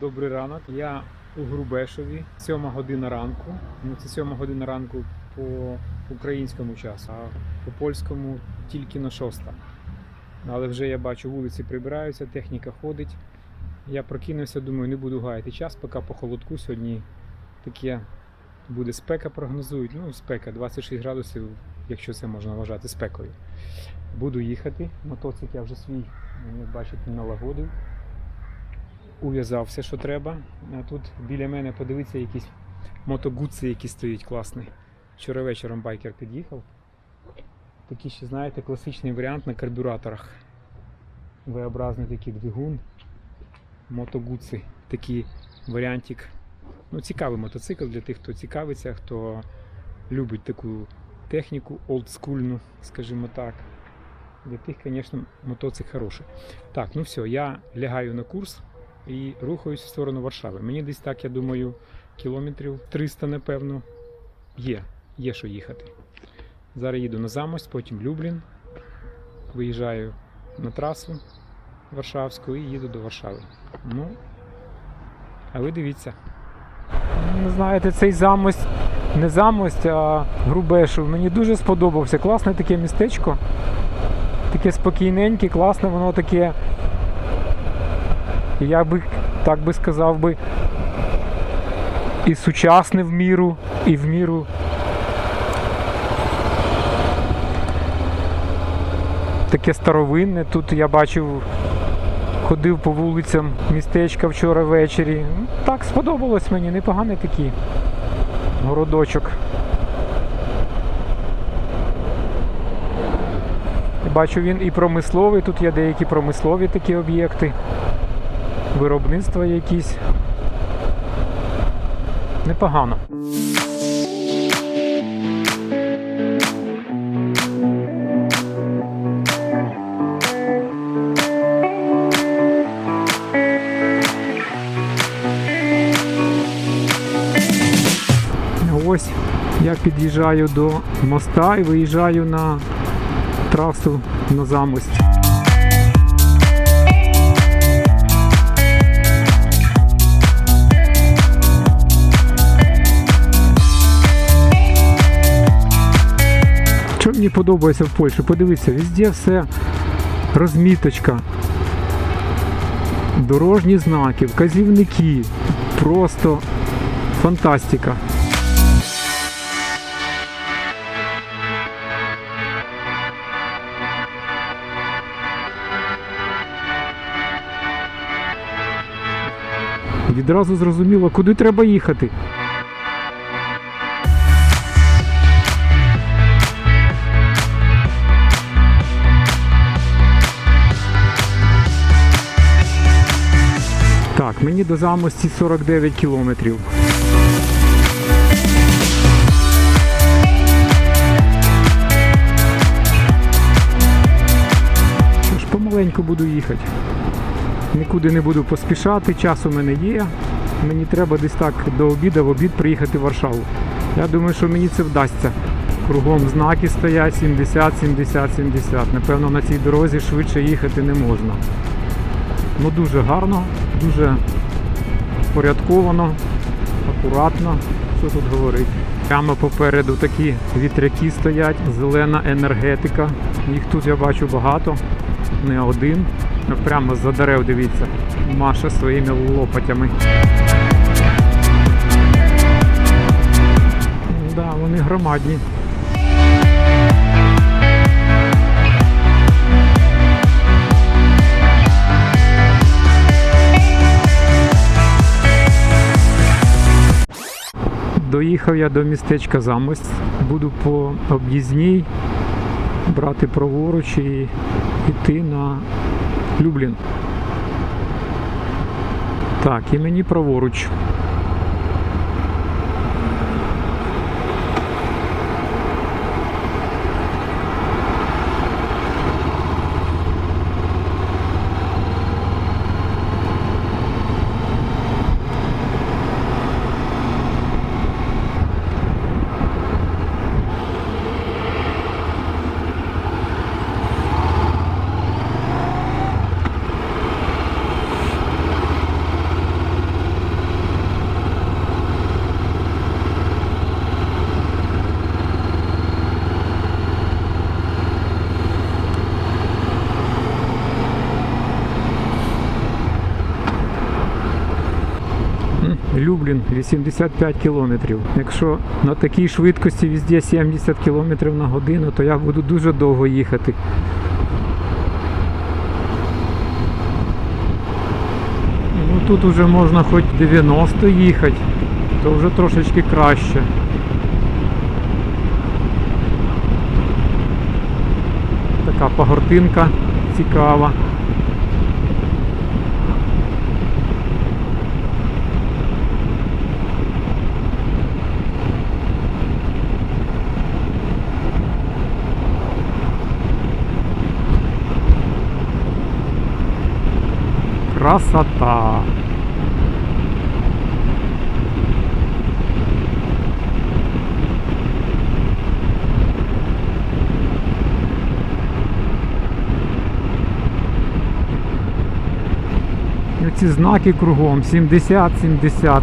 Добрий ранок. Я у Грубешові. Сьома година ранку. Ну, це сьома година ранку по українському часу, а по польському тільки на шоста. Але вже я бачу, вулиці прибираються, техніка ходить. Я прокинувся, думаю, не буду гаяти час, поки по холодку сьогодні таке буде спека, прогнозують. Ну, спека 26 градусів, якщо це можна вважати спекою. Буду їхати. Мотоцикл я вже свій, бачите, налагодив ув'язав все, що треба. А тут біля мене подивіться якісь мотогуци, які стоять класні. Вчора вечором байкер під'їхав. Такий ще, знаєте, класичний варіант на карбюраторах. V-образний такий двигун. Мотогуци. Такий варіантик. Ну, цікавий мотоцикл для тих, хто цікавиться, хто любить таку техніку олдскульну, скажімо так. Для тих, звісно, мотоцикл хороший. Так, ну все, я лягаю на курс і рухаюсь в сторону Варшави. Мені десь так, я думаю, кілометрів 300, напевно, є. Є що їхати. Зараз їду на Замость, потім Люблін. Виїжджаю на трасу Варшавську і їду до Варшави. Ну, а ви дивіться. Ну, знаєте, цей замость, не замость, а Грубешов. Мені дуже сподобався. Класне таке містечко. Таке спокійненьке, класне, воно таке я би так би сказав би, і сучасне в міру, і в міру. Таке старовинне. Тут я бачив, ходив по вулицям містечка вчора ввечері. Ну, Так сподобалось мені, непоганий такий городочок. Бачу, він і промисловий, тут є деякі промислові такі об'єкти виробництва якісь. Непогано. Ось я під'їжджаю до моста і виїжджаю на трасу на замость. Мені подобається в Польщі? Подивіться, везде все розміточка, дорожні знаки, вказівники. Просто фантастика. Відразу зрозуміло, куди треба їхати. Мені до замості 49 кілометрів. Що помаленьку буду їхати. Нікуди не буду поспішати, час у мене є. Мені треба десь так до обіду в обід приїхати в Варшаву. Я думаю, що мені це вдасться. Кругом знаки стоять 70, 70, 70. Напевно, на цій дорозі швидше їхати не можна. Ну дуже гарно, дуже порядковано, акуратно. Що тут говорити? Прямо попереду такі вітряки стоять, зелена енергетика. Їх тут я бачу багато, не один. Прямо за дерев дивіться, Маша своїми лопатями. Да, вони громадні. Доїхав я до містечка Замось, Буду по об'їзній брати праворуч і йти на Люблін. Так, і мені праворуч. 85 кілометрів. Якщо на такій швидкості везде 70 кілометрів на годину, то я буду дуже довго їхати. Ну тут уже можна хоч 90 їхати, то вже трошечки краще. Така пагортинка цікава. Красота! Ці знаки кругом 70-70.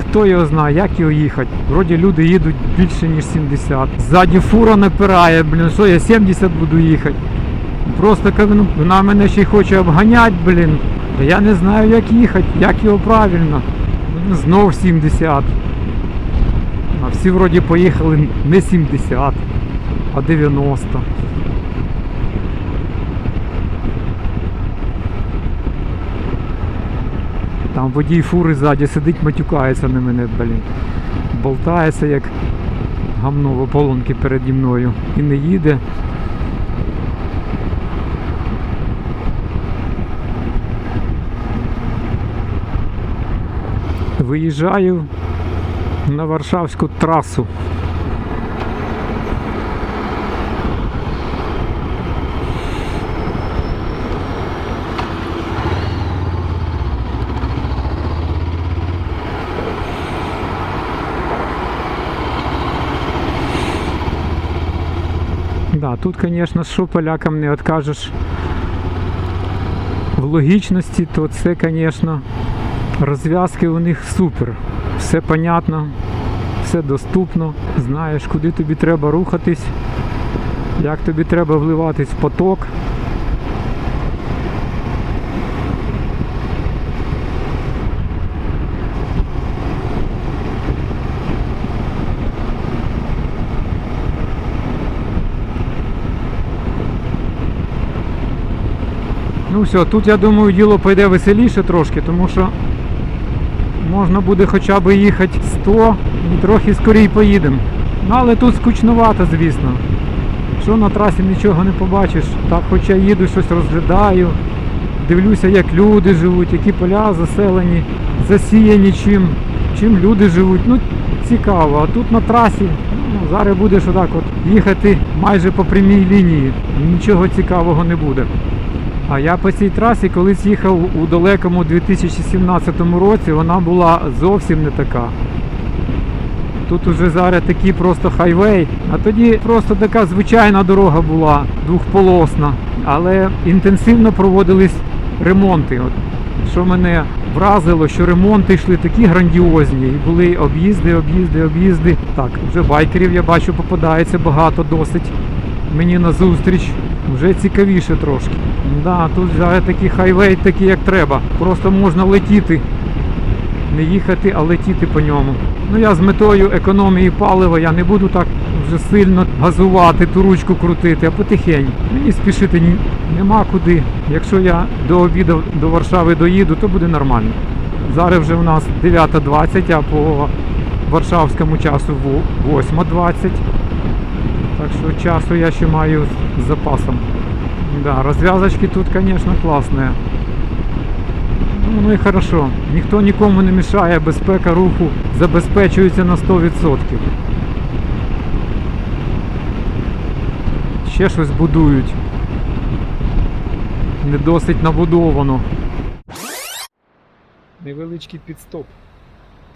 Хто його знає, як його їхати? Вроді люди їдуть більше, ніж 70. Ззаді фура напирає, блін, що я 70 буду їхати. Просто ну, вона мене ще й хоче обганяти, блін. Та я не знаю, як їхати, як його правильно. Ну, Знов 70. А всі вроді поїхали не 70, а 90. Там водій фури ззаді сидить, матюкається на мене, блін. Болтається як гамно в ополонки переді мною і не їде. Виїжджаю на Варшавську трасу. Да, тут, звісно, що полякам не откажеш в логічності, то це, звісно, розв'язки у них супер. Все понятно, все доступно, знаєш, куди тобі треба рухатись, як тобі треба вливатись в поток. Ну все, тут я думаю діло пойде веселіше трошки, тому що можна буде хоча б їхати 100 і трохи скорій поїдемо. Ну але тут скучновато, звісно. Що на трасі нічого не побачиш. Так хоча їду, щось розглядаю, дивлюся, як люди живуть, які поля заселені, засіяні чим, чим люди живуть. Ну, цікаво. А тут на трасі ну, зараз будеш отак от їхати майже по прямій лінії. Нічого цікавого не буде. А я по цій трасі колись їхав у далекому 2017 році, вона була зовсім не така. Тут уже зараз такий просто хайвей, а тоді просто така звичайна дорога була, двохполосна. Але інтенсивно проводились ремонти. От, що мене вразило, що ремонти йшли такі грандіозні. І були об'їзди, об'їзди, об'їзди. Так, вже байкерів я бачу попадається багато досить. Мені на зустріч вже цікавіше трошки. Да, тут зараз такий хайвей, такий як треба. Просто можна летіти. Не їхати, а летіти по ньому. Ну я з метою економії палива я не буду так вже сильно газувати, ту ручку крутити, а потихеньку. Мені спішити ні, нема куди. Якщо я до обіду до Варшави доїду, то буде нормально. Зараз вже у нас 9.20, а по варшавському часу во- 8.20. Так що часу я ще маю з запасом. Да, развязочки тут, конечно, классные. Ну, ну і хорошо. Ніхто нікому не мішає, безпека руху забезпечується на 100%. Ще щось будують. Не досить набудовано. Невеличкий підстоп.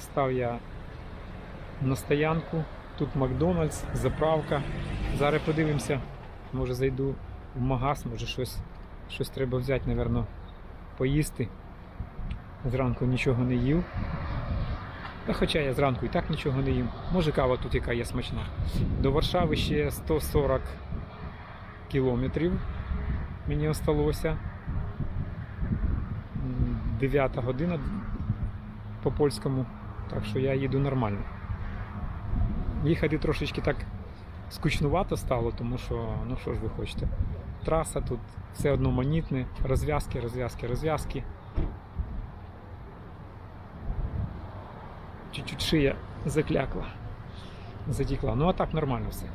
Став я на стоянку. Тут Макдональдс, заправка. Зараз подивимося, може зайду в магаз, може щось, щось треба взяти, напевно, поїсти. Зранку нічого не їв. Та хоча я зранку і так нічого не їм. Може кава тут яка є смачна. До Варшави ще 140 кілометрів мені осталося. 9 година по польському Так що я їду нормально. Їхати трошечки так скучнувато стало, тому що, ну що ж ви хочете. Траса тут все одноманітне, розв'язки, розв'язки, розв'язки. Чуть-чуть шия заклякла, затікла. Ну а так нормально все.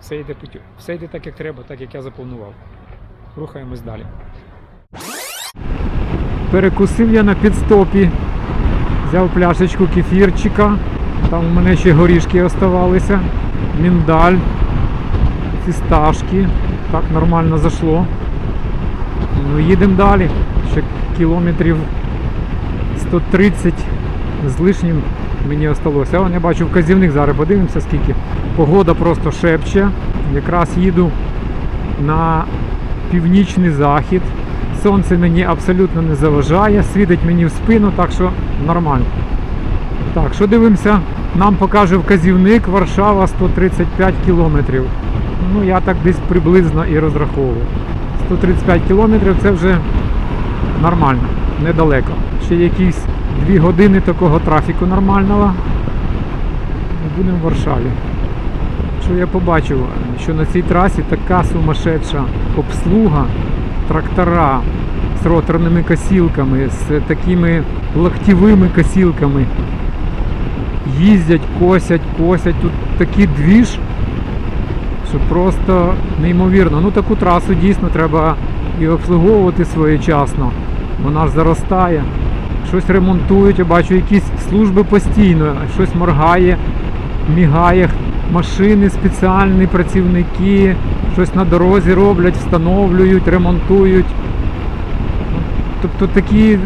Все йде путю. Все йде так, як треба, так як я запланував. Рухаємось далі. Перекусив я на підстопі. Взяв пляшечку кефірчика. Там у мене ще горішки оставалися. Міндаль, фісташки. Так нормально зайшло. Ну, їдемо далі. Ще кілометрів 130 з лишнім мені осталося. Я бачу вказівник, зараз подивимося скільки. Погода просто шепче. Якраз їду на північний захід. Сонце мені абсолютно не заважає, світить мені в спину, так що нормально. Так, що дивимося? Нам покаже вказівник Варшава 135 кілометрів. Ну, я так десь приблизно і розраховував. 135 кілометрів це вже нормально, недалеко. Ще якісь 2 години такого трафіку нормального. І будемо в Варшаві. Що я побачив, що на цій трасі така сумасшедша обслуга, трактора з роторними косілками, з такими локтєвими косілками. Їздять, косять, косять. Тут такий двіж, що просто неймовірно. Ну таку трасу дійсно треба і обслуговувати своєчасно. Вона ж заростає. Щось ремонтують, я бачу якісь служби постійно, щось моргає, мігає, машини спеціальні, працівники, щось на дорозі роблять, встановлюють, ремонтують. Тобто такий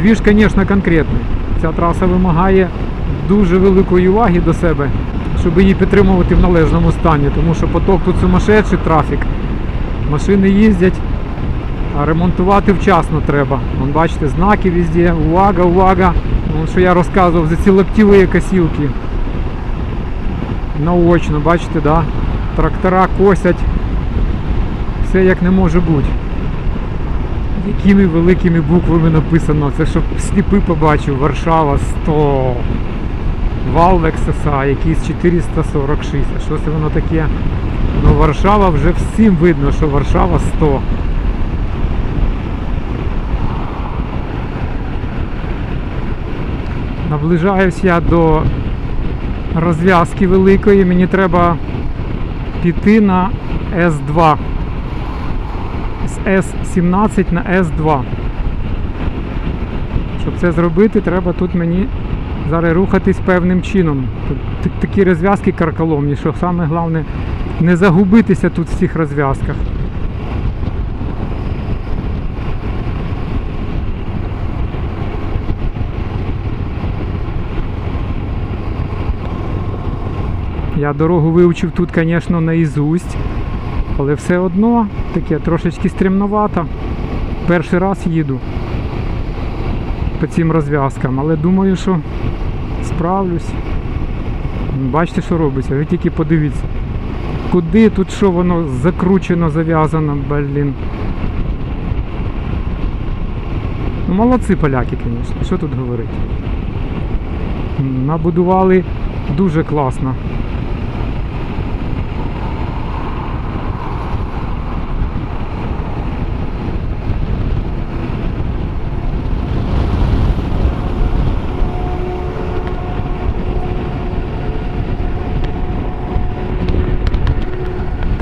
двіж, звісно, конкретний. Ця траса вимагає дуже великої уваги до себе, щоб її підтримувати в належному стані, тому що поток тут сумасшедший трафік. Машини їздять, а ремонтувати вчасно треба. Вон, бачите, знаки везде, увага, увага. Вон, що я розказував за ці локтєві косілки. Наочно, бачите, да? трактора косять. Все як не може бути. Якими великими буквами написано, це щоб сліпи побачив, Варшава 100. Вал Лексоса, якийсь 446. А що це воно таке? Ну Варшава вже всім видно, що Варшава 100. Наближаюсь я до розв'язки великої, мені треба піти на С2. З С17 на С2. Щоб це зробити, треба тут мені зараз рухатись певним чином. Такі розв'язки карколомні, що саме головне не загубитися тут в цих розв'язках. Я дорогу вивчив тут, звісно, наізусть, але все одно таке трошечки стрімновато. Перший раз їду по цим розв'язкам, але думаю, що справлюсь. Бачите, що робиться, ви тільки подивіться. Куди тут що воно закручено, зав'язано, блін. Ну, молодці поляки, звісно, що тут говорити. Набудували дуже класно.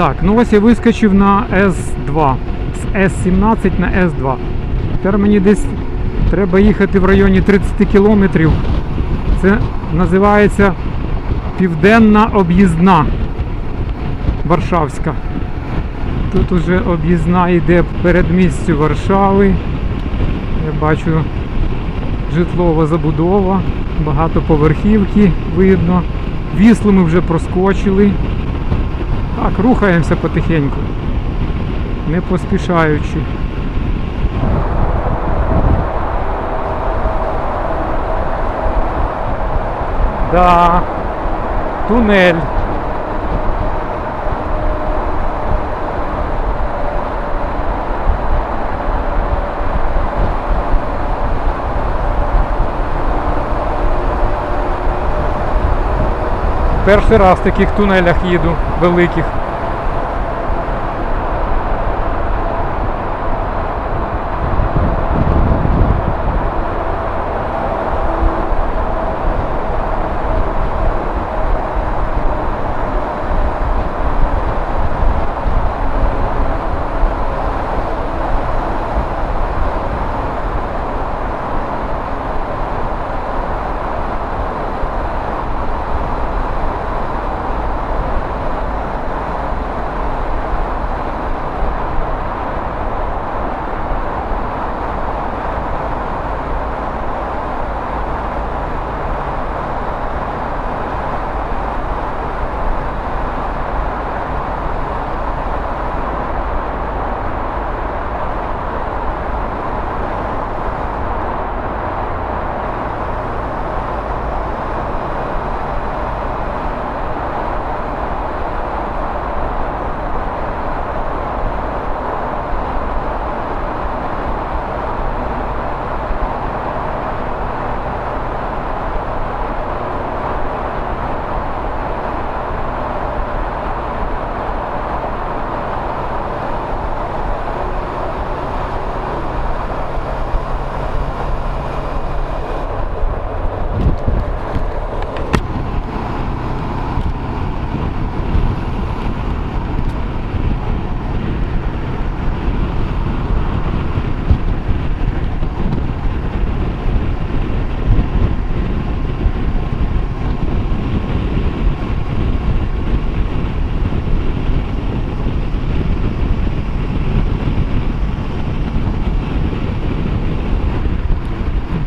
Так, ну ось я вискочив на С2. З С17 на С2. Тепер мені десь треба їхати в районі 30 кілометрів. Це називається Південна об'їзна Варшавська. Тут уже об'їзна йде передмістю Варшави. Я бачу житлова забудова, багатоповерхівки видно. Віслу ми вже проскочили. Так, рухаємося потихеньку, не поспішаючи. Да, тунель. Перший раз в таких тунелях їду, великих.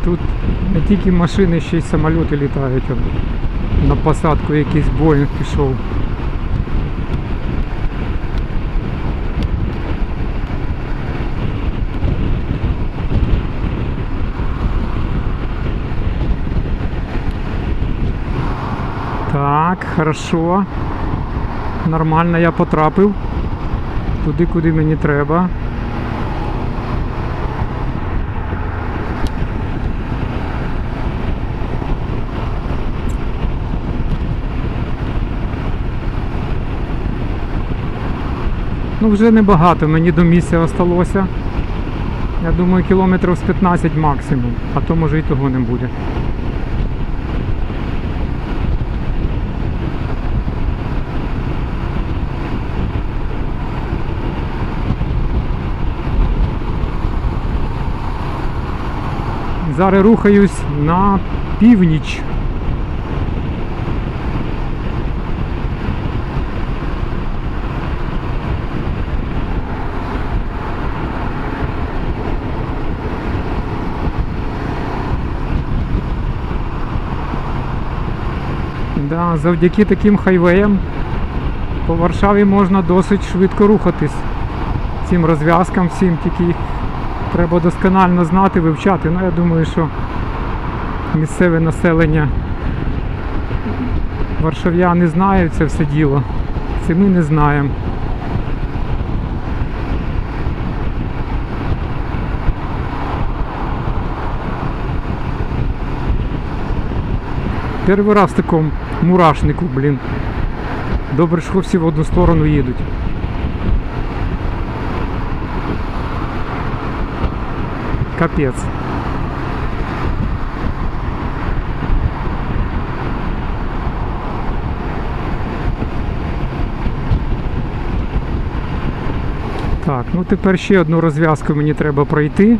Тут не тільки машини, ще й самоліти літають. На посадку якийсь Боїнг пішов. Так, хорошо. Нормально я потрапив. Туди, куди мені треба. Ну вже небагато, мені до місця осталося. Я думаю, кілометрів з 15 максимум, а то може і того не буде. Зараз рухаюсь на північ. Да, завдяки таким хайвеям по Варшаві можна досить швидко рухатись. Цим розв'язкам всім тільки треба досконально знати, вивчати. Ну я думаю, що місцеве населення варшав'яни знають це все діло. Це ми не знаємо. Перший раз в такому мурашнику, блін. Добре, що всі в одну сторону їдуть. Капець. Так, ну тепер ще одну розв'язку мені треба пройти.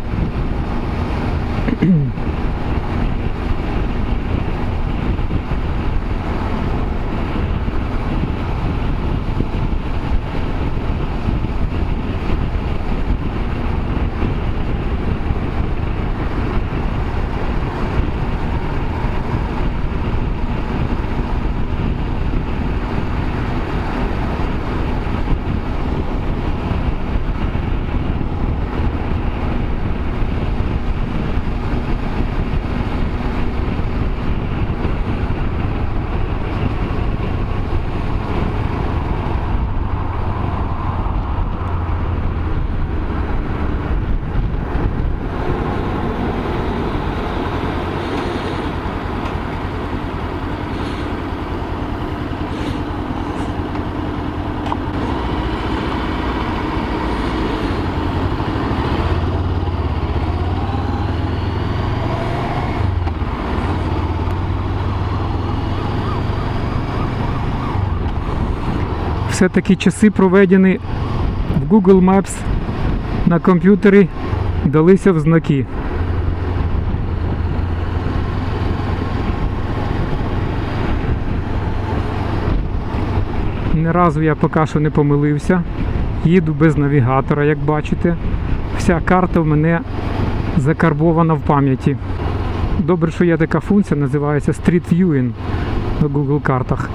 Все-таки часи проведені в Google Maps на комп'ютері далися в знаки. Ні разу я поки що не помилився. Їду без навігатора, як бачите. Вся карта в мене закарбована в пам'яті. Добре, що є така функція, називається Street Viewing на Google картах.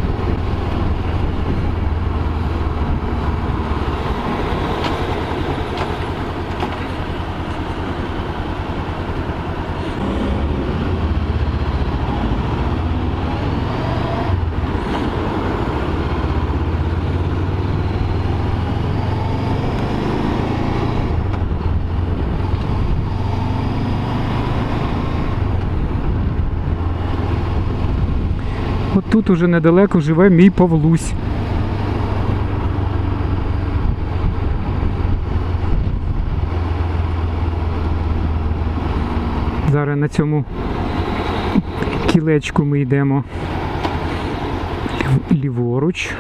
От тут уже недалеко живе мій Павлусь. Зараз на цьому кілечку ми йдемо лів- ліворуч.